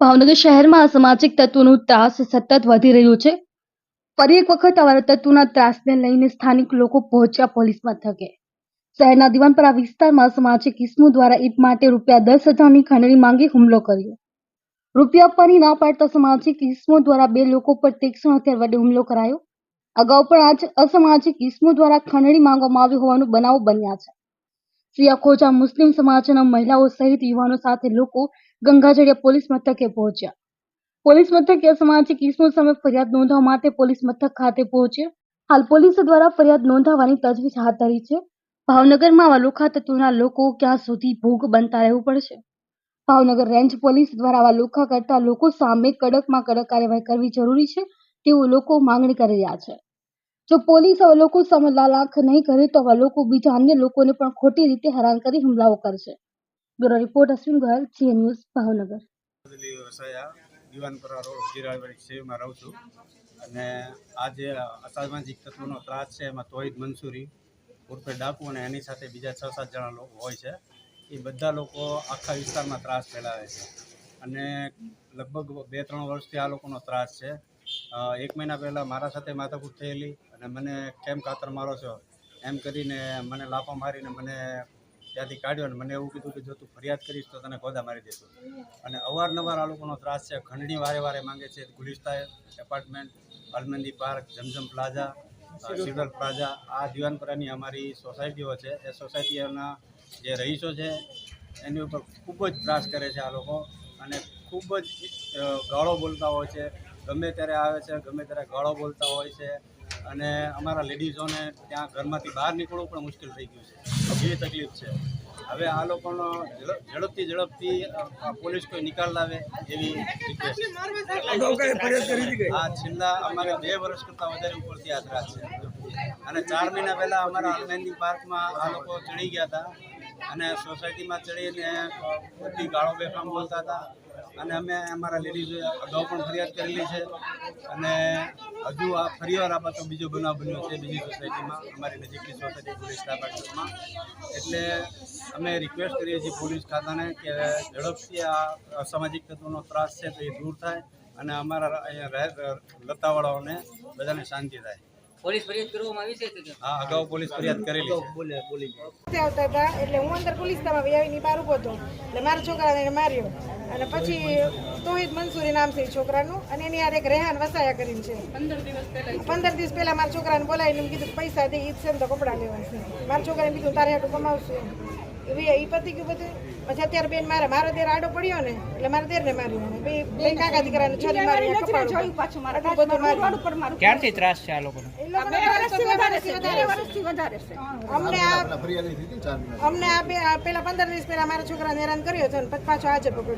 ભાવનગર શહેરમાં અસામાજિક તત્વોનું ત્રાસ સતત વધી રહ્યું છે. ફરી એક વખત આવા તત્વોના ત્રાસને લઈને સ્થાનિક લોકો પહોંચ્યા પોલીસ મથકે. શહેરના દિવાનપરા વિસ્તારમાં અસામાજિક ઇસમો દ્વારા ઈદ માટે રૂપિયા દસ હજારની ખંડણી માંગી હુમલો કર્યો. રૂપિયા આપવાની ના પાડતા સામાજિક ઇસમો દ્વારા બે લોકો પર તીક્ષ્ણ હથિયાર વડે હુમલો કરાયો. અગાઉ પણ આજ અસામાજિક ઇસમો દ્વારા ખંડણી માંગવામાં આવી હોવાનું બનાવો બન્યા છે. શ્રી અખોજા મુસ્લિમ સમાજના મહિલાઓ સહિત યુવાનો સાથે લોકો ગંગાજળિયા પોલીસ મથકે પહોંચ્યા. પોલીસ મથકે અસામાજિક ઇસમો સામે ફરિયાદ નોંધવા માટે પોલીસ મથક ખાતે પહોંચ્યા. હાલ પોલીસ દ્વારા ફરિયાદ નોંધાવવાની તજવીજ હાથ ધરી છે. ભાવનગરમાં આવા લુખા તત્વના લોકો ક્યાં સુધી ભોગ બનતા રહેવું પડશે? ભાવનગર રેન્જ પોલીસ દ્વારા આવા લુખા કરતા લોકો સામે કડકમાં કડક કાર્યવાહી કરવી જરૂરી છે તેવું લોકો માંગણી કરી રહ્યા છે. જો પોલીસ આવા લોકો સામે લાલ નહીં કરે તો આવા લોકો બીજા અન્ય લોકોને પણ ખોટી રીતે હેરાન કરી હુમલાઓ કરશે. Bureau report Ashwin Goyal Zee news Bhavnagar વસાયા road Jiravadi સેવમાં રહું છું અને આ જે અસામાજિક તત્વોનો ત્રાસ છે એમાં તોહિદ મંસૂરી ઉર્ફે ડાકુ અને એની સાથે બીજા છ સાત જણા લોકો હોય છે એ બધા લોકો આખા વિસ્તારમાં ત્રાસ ફેલાવે છે અને લગભગ બે ત્રણ વર્ષથી આ લોકોનો ત્રાસ છે એક મહિના પહેલાં મારા સાથે માથાકૂટ થયેલી અને મને કેમ કાતર મારો છો એમ કરીને મને લાફો મારીને મને ત્યાંથી કાઢ્યો અને મને એવું કીધું કે જો તું ફરિયાદ કરીશ તો તને ગોદા મારી દેશું. અને અવારનવાર આ લોકોનો ત્રાસ છે. ખંડણી વારે વારે માંગે છે Gulista apartment Almandi park, Zamzam plaza civil plaza, આ દિવાનપરાની અમારી સોસાયટીઓ છે. એ સોસાયટીઓના જે રહીશો છે, એની ઉપર ખૂબ જ ત્રાસ કરે છે આ લોકો. અને ખૂબ જ ગાળો બોલતા હોય છે. ગમે ત્યારે આવે છે, ગમે ત્યારે ગાળો બોલતા હોય છે. અને અમારા લેડીઝોને ત્યાં ઘરમાંથી બહાર નીકળવું પણ મુશ્કેલ થઈ ગયું છે. એવી તકલીફ છે. હવે આ લોકોનો ઝડપ- ઝડપથી ઝડપથી પોલીસ કોઈ નિકાલ લાવે એવી રિક્વેસ્ટ આ છેલ્લા અમારે બે વર્ષ કરતાં વધારે ઉપરથી યાત્રા છે. અને ચાર મહિના પહેલાં અમારા અલમેંદી પાર્કમાં આ લોકો ચડી ગયા હતા. અને સોસાયટીમાં ચડીને બધી ગાળો બેફામ બોલતા હતા. અને અમે અમારા લેડીઝે અગાઉ પણ ફરિયાદ કરેલી છે. અને હજુ આ ફરીવાર આ પાછો બીજો બનાવ બન્યો છે બીજી સોસાયટીમાં અમારી નજીકની સોસાયટી પોલીસ ડિપાર્ટમેન્ટમાં એટલે અમે રિક્વેસ્ટ કરીએ છીએ પોલીસ ખાતાને કે ઝડપથી આ અસામાજિક તત્વોનો ત્રાસ છે તો એ દૂર થાય અને અમારા અહીંયા રહે- લતાવાળાઓને બધાને શાંતિ થાય. પોલીસ ફરિયાદ કરવામાં આવી છે કે હા અગાઉ પોલીસ ફરિયાદ કરેલી છે. સાથે આવતા હતા એટલે હું અંદર પોલીસ તામાં આવીને બહાર ઊભો હતો. એટલે મારા છોકરાને એને માર્યો. અને પછી તોહિદ મંસૂરી નામ છે એ છોકરાનું. અને એની યાર એક રેહાન વસાયા કરીને છે. પંદર દિવસ પહેલા મારા છોકરાને બોલાવીને કીધું કે પૈસા દે ઈદ છે ને તો કપડાં લેવા છે. મારા છોકરાને કીધું તારે હાટું કમાવશું. એ પતિ ગયું બધું પછી અત્યારે બેન મારે મારો દેર આડો પડ્યો ને એટલે મારા દેરને માર્યું એને. બે બે કાકા દીકરાને છરી મારી કપાળ ઉપર. આટલું બધું માર્યું. ક્યારથી ત્રાસ છે આ લોકોનો એ લોકોને વર્ષથી વધારે છે. અમને આ અમને આ પેલા પંદર દિવસ પહેલા મારા છોકરાને હેરાન કર્યો છે ને પછી પાછો આજે પકડ્યો